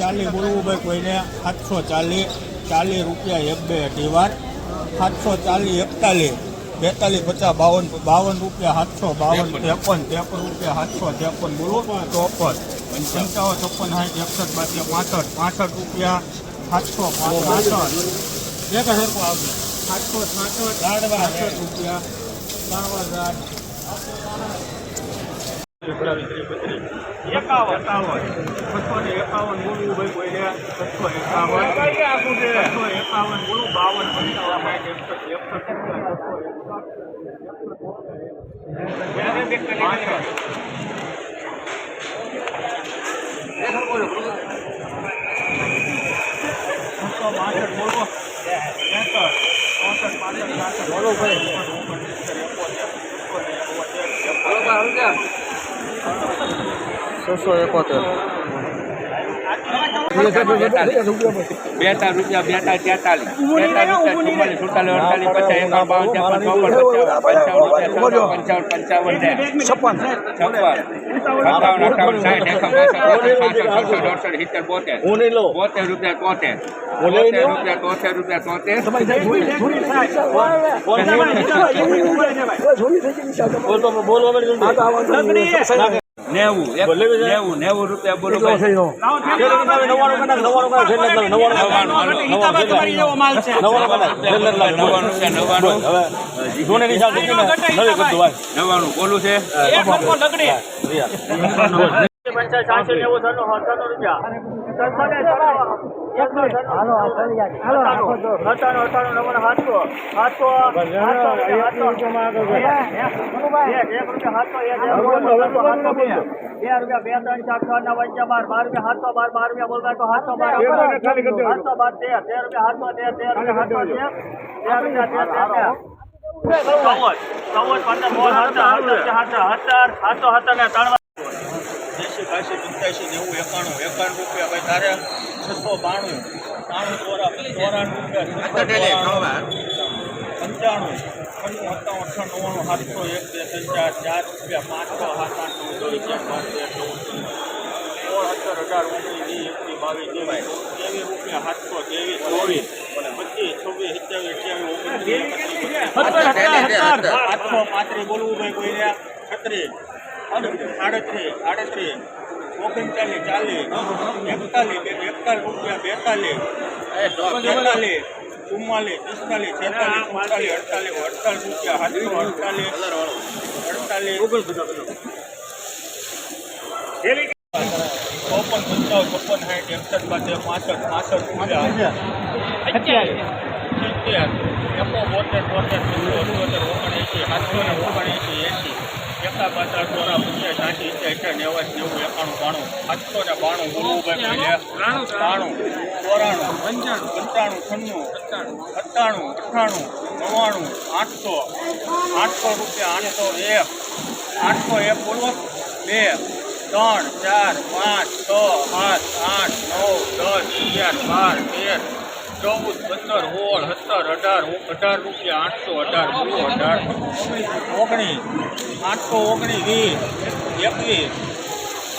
ચાલીસ બોલવું ભાઈ કોઈને સાતસો ચાલીસ ચાલીસ રૂપિયા એક બે અઢી વાર સાતસો ચાલીસ એકતાલીસ બેતાલીસ પચાસ બાવન બાવન રૂપિયા સાતસો બાવન ત્રેપન. ત્રેપન રૂપિયા સાતસો ત્રેપન બોલો ચોપન. પંચાવન ચોપન સાઠ એકસઠ બાકી પાસઠ પાસઠ રૂપિયા સાતસો પાસઠ. એક સરખું આવશે. સાતસો સાસઠ સાઠ રૂપિયા. ત્રણ હજાર એકાવન એકાવન ને એકાવન બોલવું ભાઈ એકાવન એકાવન બોલું બાવન પંચાવન બાસઠ બોલો ત્રેસઠ ચોસઠ પાસઠ સાસઠ બોલો ભાઈ. છસો એકોતેર બેતાલીસ. રૂપિયા બેતાલીસ તેતાલીસ બેતાલીસ રૂપિયા ચુમ્માલીસ સુડતાલીસ અડતાલીસ પચાસ એકાવન બાવન ત્રેપન ચોપન પંચાવન પંચાવન પંચાવન છપ્પન. છપ્પન. સત્તાવન અઠાવન સાઠ એકાવન બાસઠ ત્રેસઠ પાંસઠ સડસઠ અડસઠ સિત્તેર બોતેર. નહીં લઉં બોતેર રૂપિયા તોતેર. હું લઈ બોતેર લઉં. રૂપિયા તોતેર રૂપિયા તોતેર બોલું. તો બોલ વગર નેવું એક નેવું નેવું રૂપિયા બોલો ભાઈ નવ્વાણું રૂપિયા નવ્વાણું નવ્વાણું બોલું છે એસી કાશી પંચ્યાસી નેવું એકાણું એકાણું રૂપિયા ભાઈ તારે છસો બાણું ત્રાણું ચોરા ચોરાણું રૂપિયા પંચાણું છન્નું સત્તાવન અઠ્ઠાણું નવ્વાણું સાતસો એક બે ત્રણ ચાર ચાર રૂપિયા પાંચસો સાત આઠ નવ દસ અગિયાર બાર તેર ચૌદ સોળ સત્તર અઢાર ઓગણીસ વીસ એકવીસ બાવીસ ત્રેવીસ ત્રેવીસ રૂપિયા સાતસો ત્રેવીસ ચોવીસ પચીસ છવ્વીસ સત્યાવીસ અઠ્યાવીસ ઓગણત્રીસ આઠસો પાંત્રીસ બોલવું ભાઈ કોઈને છત્રીસ આડત્રીસ આડત્રીસ ઓગણચાલીસ ચાલીસ એકતાલીસ બે એકતાલીસ રૂપિયા બેતાલીસ બેતાલીસ ચુમ્માલીસ પિસ્તાલીસ છેતાલીસ સુડતાલીસ અડતાલીસ અડતાલીસ રૂપિયા સાતસો અડતાલીસ અડતાલીસ. ચોપન પંચાવન છપ્પન સાઠ એકસઠ પાસે પાસઠ પાસઠ રૂપિયા. એકો બોતેર બોતેર પંચોતેર અઠ્યોતેર ઓગણએંસી સાતસો ને ઓગણએંસી એંસી પાછા દ્વારા સાઠી અઠ્યાસી નેવાસી નેવું એકાણું બાણું સાતસો ને બાણું ગુરુભાઈ બાણું બાણું ચોરાણું પંચાણું. પંચાણું છન્નું સત્તાણું અઠ્ઠાણું નવ્વાણું આઠસો આઠસો રૂપિયા આઠસો એક આઠસો એક બોલો. બે ત્રણ ચાર પાંચ છ સાત આઠ નવ દસ અગિયાર બાર તેર ચૌદ પંદર સોળ સત્તર અઢાર અઢાર રૂપિયા આઠસો અઢાર બોલો અઢાર. ઓગણીસ આઠસો ઓગણીસ વીસ એકવીસ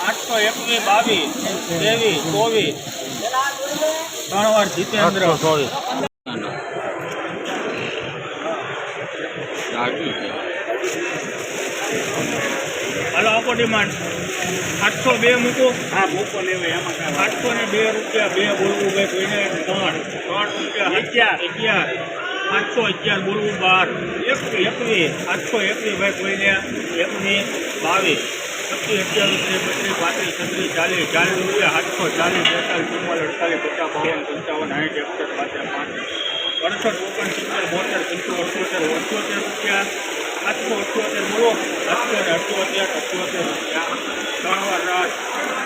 આઠસો એકવીસ બાવીસ ત્રેવીસ ચોવીસ. ત્રણ વાર જીતેન્દ્ર હાલો આપો ડિમાન્ડ. આઠસો બે મૂકો. હા મૂકો લેવાય એમાં આઠસો ને બે રૂપિયા બે બોલવું ભાઈ કોઈને. ત્રણ. ત્રણ રૂપિયા અગિયાર. અગિયાર. આઠસો અગિયાર બોલવું બાર. એક એકવીસ આઠસો એકવીસ ભાઈ કોઈને. એકવીસ બાવીસ. પચીસ અગિયાર રૂપિયા પચીસ પાંત્રીસ છત્રીસ ચાલીસ ચાલીસ રૂપિયા આઠસો ચાલીસ બેતાલીસ ચુમ્માલીસ અડતાલીસ પચાસ બાવન પંચાવન સાઠ એકસઠ પાંચ પાંચ અડસઠ ઓગણસિત્તેર બોતેર પંચોતેર અઠ્યોતેર રૂપિયા.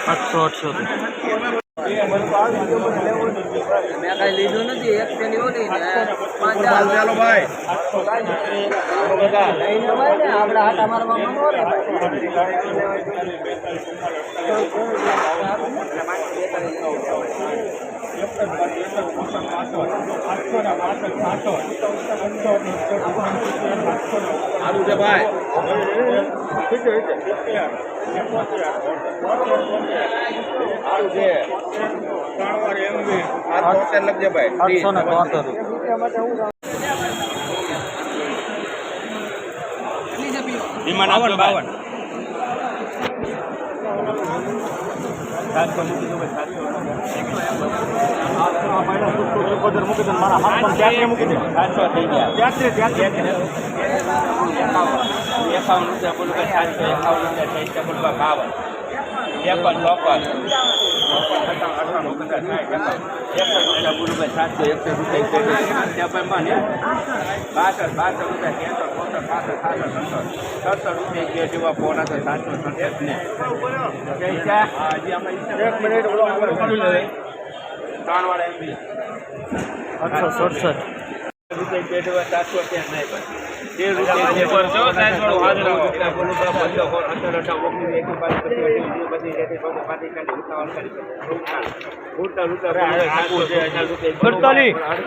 આઠસો મેં કઈ લીધું નથી એક પેલી ઓલી એક જ વર્ગ એક જ બાવન ધ્યાન તો મૂકી દો મારા હાથ પણ ત્યાં મૂકી દે સાચો થઈ ગયા ત્યાં ત્યાં એકાવન રૂપિયા બોલું કે સાતસો એકાવન રૂપિયા સાતસો બોલું કે બાવન એપન ચોપન સાતસો એકસો રૂપિયા બાસઠ બાસઠ રૂપિયા માત્ર સડસઠ રૂપિયા ત્યાં નહીં પણ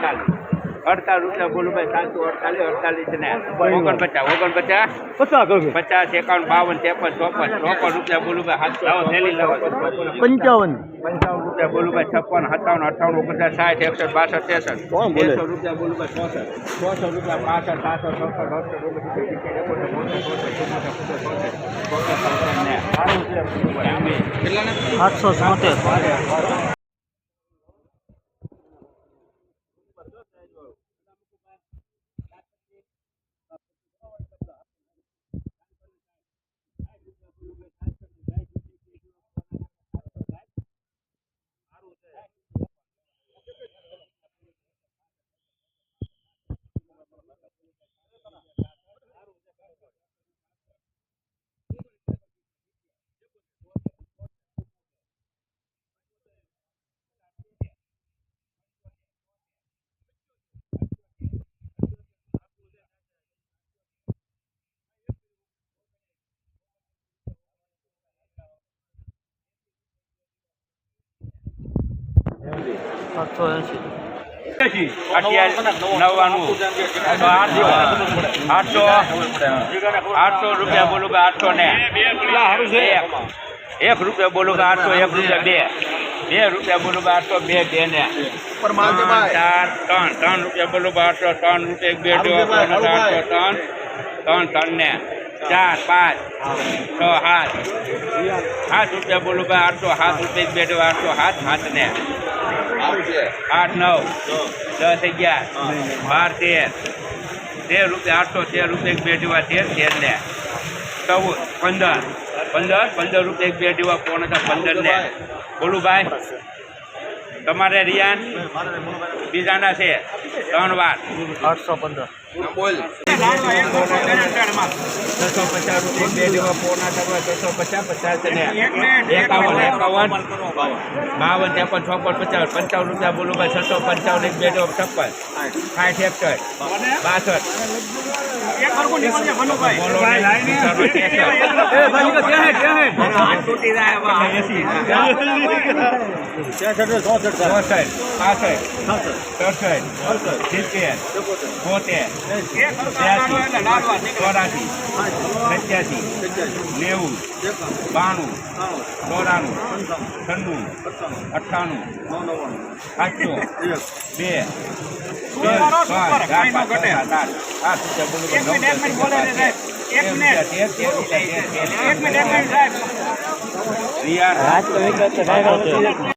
રૂપિયા અડતાલીસ રૂપિયા બોલું ભાઈ સાતસો અડતાલીસ અડતાલીસ ને ઓગણપચાસ ઓગણપચાસ? પચાસ કરું પચાસ એકાવન બાવન ત્રેપન ચોપન ચોપન રૂપિયા બોલું ભાઈ સાતસો થેલી લેવા પંચાવન. પંચાવન રૂપિયા બોલું ભાઈ છપ્પન સત્તાવન અઠાવન ઓગણચાસ સાઠ એકસઠ બાસઠ ત્રેસઠ? એકસો રૂપિયા બોલું ભાઈ ચોસઠ ચોસઠ રૂપિયા પાસઠ સાતસો ચોસઠ અડસઠ ઓગણસિત્તેર સિત્તેર એકોતેર 对。સાતસો એંસી આઠસો આઠસો રૂપિયા બોલું કે આઠસો ને એક રૂપિયા બોલું કે આઠસો એક રૂપિયા બે બે રૂપિયા બોલું કે આઠસો બે બે ને ચાર ત્રણ ત્રણ રૂપિયા બોલું કે આઠસો ત્રણ રૂપિયા બે આઠસો ત્રણ ત્રણ ત્રણ ને ચાર પાંચ છ સાત સાત રૂપિયા બોલું કે આઠસો સાત રૂપિયા બે આઠસો સાત સાત ને આઠ નવ. દસ અગિયાર. બાર તેર. તેર રૂપિયા આઠસો તેર રૂપિયા એક બે જેવા તેર તેર ને. ચૌદ પંદર. પંદર પંદર રૂપિયા એક બે જેવા પોણ હતા પંદર ને. બોલું ભાઈ તમારે રિયાન? બીજાના છે. ત્રણ વાર. આઠસો પંદર. છસો પચાસ રૂપિયા બે પોણા થવા છસો પચાસ પચાસ એકાવન એકાવન બાવન ત્રેપન ચોપન પચાસ પંચાવન રૂપિયા બોલું ભાઈ છસો પંચાવન એક બે જેવા છપ્પન સાઠ એકસઠ બાસઠ ચોરાસી નેવું બાણું ચોરાણું છન્નું અઠ્ઠાણું સાતસો બે પાંચ આઠ આઠ મિનિટ એક મિનિટ એક મિનિટ સાહેબ.